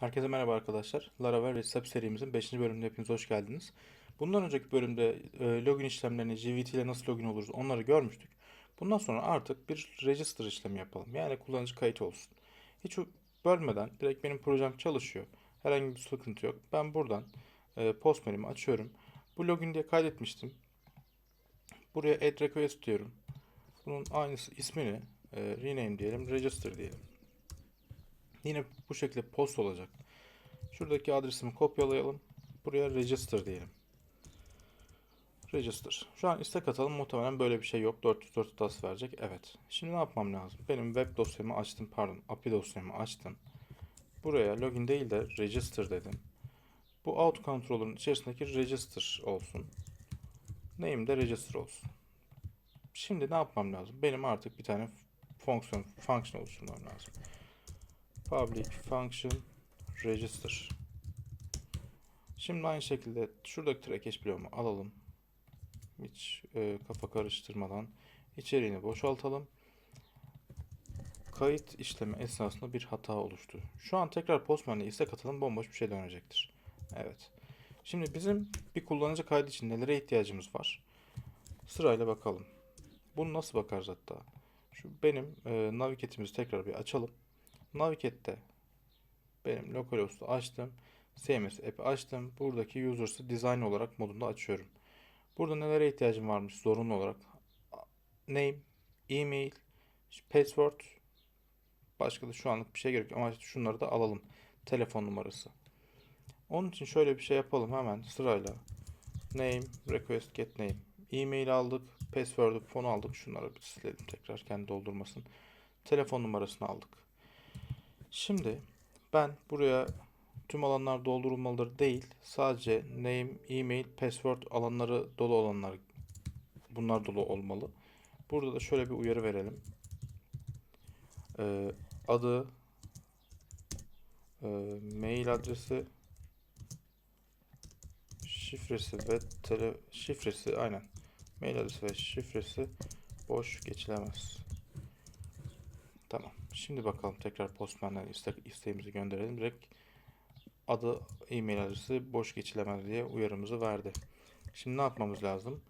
Herkese merhaba arkadaşlar. Laravel Recipe serimizin 5. bölümünde hepiniz hoş geldiniz. Bundan önceki bölümde e, login işlemlerini, JVT ile nasıl login oluruz onları görmüştük. Bundan sonra artık bir register işlemi yapalım. Yani kullanıcı kayıt olsun. Hiç bölmeden direkt benim projem çalışıyor. Herhangi bir sıkıntı yok. Ben buradan e, Postman'imi açıyorum. Bu login diye kaydetmiştim. Buraya add request diyorum. Bunun aynısı ismini e, rename diyelim, register diyelim. Yine bu şekilde post olacak. Şuradaki adresimi kopyalayalım. Buraya register diyelim. Register. Şu an istek atalım. Muhtemelen böyle bir şey yok. 404 hatası verecek. Evet. Şimdi ne yapmam lazım? Benim web dosyamı açtım. Pardon. API dosyamı açtım. Buraya login değil de register dedim. Bu out controller'ın içerisindeki register olsun. Name de register olsun. Şimdi ne yapmam lazım? Benim artık bir tane fonksiyon, function oluşturmam lazım. Public function register. Şimdi aynı şekilde şuradaki track bloğumu alalım. Hiç e, kafa karıştırmadan içeriğini boşaltalım. Kayıt işlemi esnasında bir hata oluştu. Şu an tekrar Postman'la istek atalım bomboş bir şey dönecektir. Evet. Şimdi bizim bir kullanıcı kaydı için nelere ihtiyacımız var? Sırayla bakalım. Bunu nasıl bakarız hatta? Şu benim e, navigate'imizi tekrar bir açalım. Navigate'de benim localhost'u açtım. CMS app'i açtım. Buradaki users'ı design olarak modunda açıyorum. Burada nelere ihtiyacım varmış zorunlu olarak? Name, email, password. Başka da şu anlık bir şey gerek yok ama şunları da alalım. Telefon numarası. Onun için şöyle bir şey yapalım hemen sırayla. Name, request get name. E-mail aldık. Password'u, fonu aldık. Şunları bir silelim tekrar kendi doldurmasın. Telefon numarasını aldık. Şimdi ben buraya tüm alanlar doldurulmalıdır değil. Sadece name, email, password alanları dolu olanlar bunlar dolu olmalı. Burada da şöyle bir uyarı verelim. Ee, adı, e, mail adresi, şifresi ve tele şifresi aynen. Mail adresi ve şifresi boş geçilemez. Tamam. Şimdi bakalım tekrar Postman'dan iste isteğimizi gönderelim. Direkt adı, e-mail adresi boş geçilemez diye uyarımızı verdi. Şimdi ne yapmamız lazım?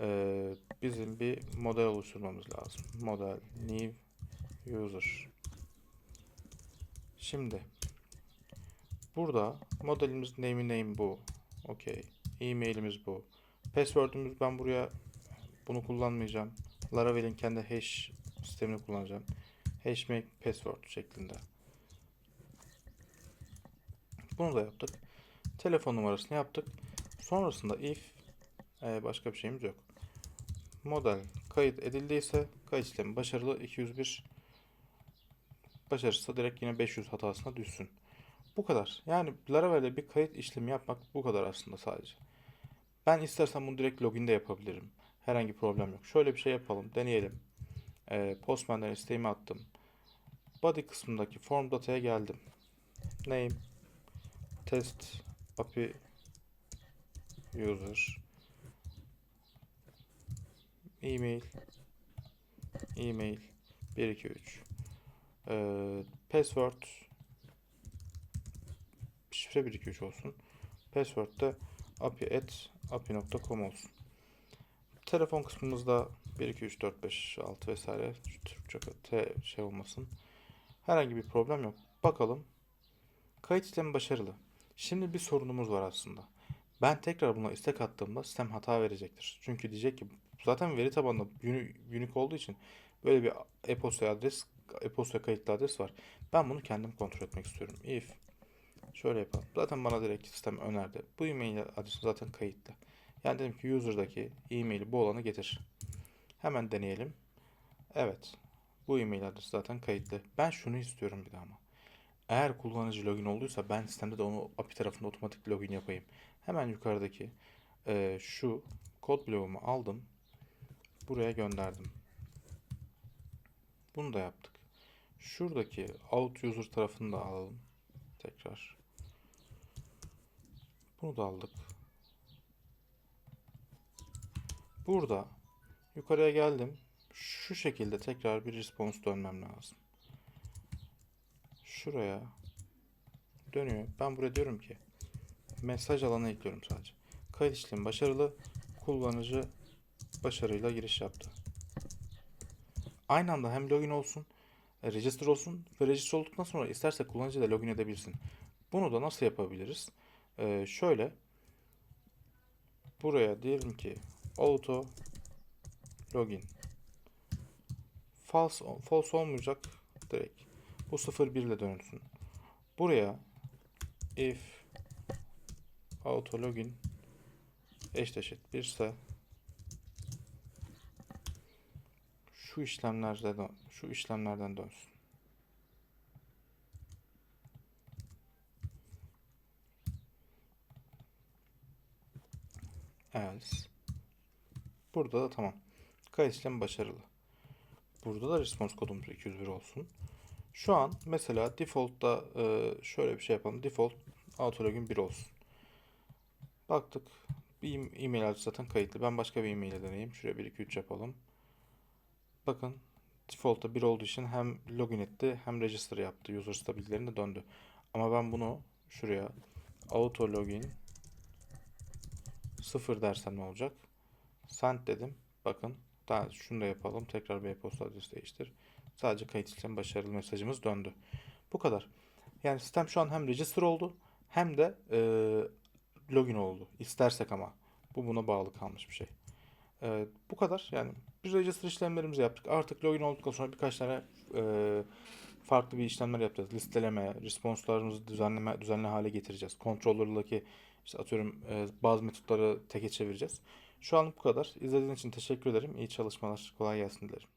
Ee, bizim bir model oluşturmamız lazım. Model new user. Şimdi burada modelimiz name name bu. Okey. E-mailimiz bu. Password'ümüz ben buraya bunu kullanmayacağım. Laravel'in kendi hash sistemini kullanacağım. Hashmake password şeklinde. Bunu da yaptık. Telefon numarasını yaptık. Sonrasında if e, başka bir şeyimiz yok. Model kayıt edildiyse kayıt işlemi başarılı 201 başarısızsa direkt yine 500 hatasına düşsün. Bu kadar. Yani Laravel'de bir kayıt işlemi yapmak bu kadar aslında sadece. Ben istersen bunu direkt login'de yapabilirim. Herhangi problem yok. Şöyle bir şey yapalım. Deneyelim. Ee, Postman'dan isteğimi attım. Body kısmındaki form data'ya geldim. Name test API user email email 123 ee, password şifre 123 olsun. Password de api at api.com olsun. Telefon kısmımızda 1 2 3 4 5 6 vesaire Türkçe T şey olmasın. Herhangi bir problem yok. Bakalım. Kayıt işlemi başarılı. Şimdi bir sorunumuz var aslında. Ben tekrar buna istek attığımda sistem hata verecektir. Çünkü diyecek ki zaten veri tabanında unique olduğu için böyle bir e-posta adres, e-posta kayıtlı adres var. Ben bunu kendim kontrol etmek istiyorum. If şöyle yapalım. Zaten bana direkt sistem önerdi. Bu e-mail adresi zaten kayıtlı. Yani dedim ki user'daki e-maili bu olanı getir. Hemen deneyelim. Evet. Bu e-mail adresi zaten kayıtlı. Ben şunu istiyorum bir daha ama. Eğer kullanıcı login olduysa ben sistemde de onu API tarafında otomatik login yapayım. Hemen yukarıdaki e, şu kod bloğumu aldım. Buraya gönderdim. Bunu da yaptık. Şuradaki out user tarafını da alalım. Tekrar. Bunu da aldık. Burada yukarıya geldim. Şu şekilde tekrar bir response dönmem lazım. Şuraya Dönüyor. Ben buraya diyorum ki mesaj alanı ekliyorum sadece. Kayıt işlemi başarılı. Kullanıcı başarıyla giriş yaptı. Aynı anda hem login olsun, e, register olsun ve register olduktan sonra isterse kullanıcı da login edebilsin. Bunu da nasıl yapabiliriz? Ee, şöyle buraya diyelim ki auto login false, false olmayacak direkt bu 01 ile dönsün. Buraya if auto login eşdeşit 1 ise şu işlemlerden şu işlemlerden dönsün. Evet. Burada da tamam. Kayıt işlemi başarılı. Burada da response kodumuz 201 olsun. Şu an mesela default'ta e, şöyle bir şey yapalım. Default auto login 1 olsun. Baktık. Bir em- e-mail adresi zaten kayıtlı. Ben başka bir e-mail deneyeyim. Şuraya 1 2 3 yapalım. Bakın default'ta 1 olduğu için hem login etti hem register yaptı. User stabillerine döndü. Ama ben bunu şuraya auto login 0 dersem ne olacak? Send dedim. Bakın daha şunu da yapalım. Tekrar bir e-posta adresi değiştir. Sadece kayıt işlemi başarılı mesajımız döndü. Bu kadar. Yani sistem şu an hem register oldu hem de e, login oldu. İstersek ama. Bu buna bağlı kalmış bir şey. E, bu kadar. Yani biz register işlemlerimizi yaptık. Artık login olduktan sonra birkaç tane e, farklı bir işlemler yapacağız. Listeleme, responslarımızı düzenleme, düzenli hale getireceğiz. Controller'daki işte atıyorum e, bazı metotları teke çevireceğiz. Şu an bu kadar. İzlediğiniz için teşekkür ederim. İyi çalışmalar. Kolay gelsin dilerim.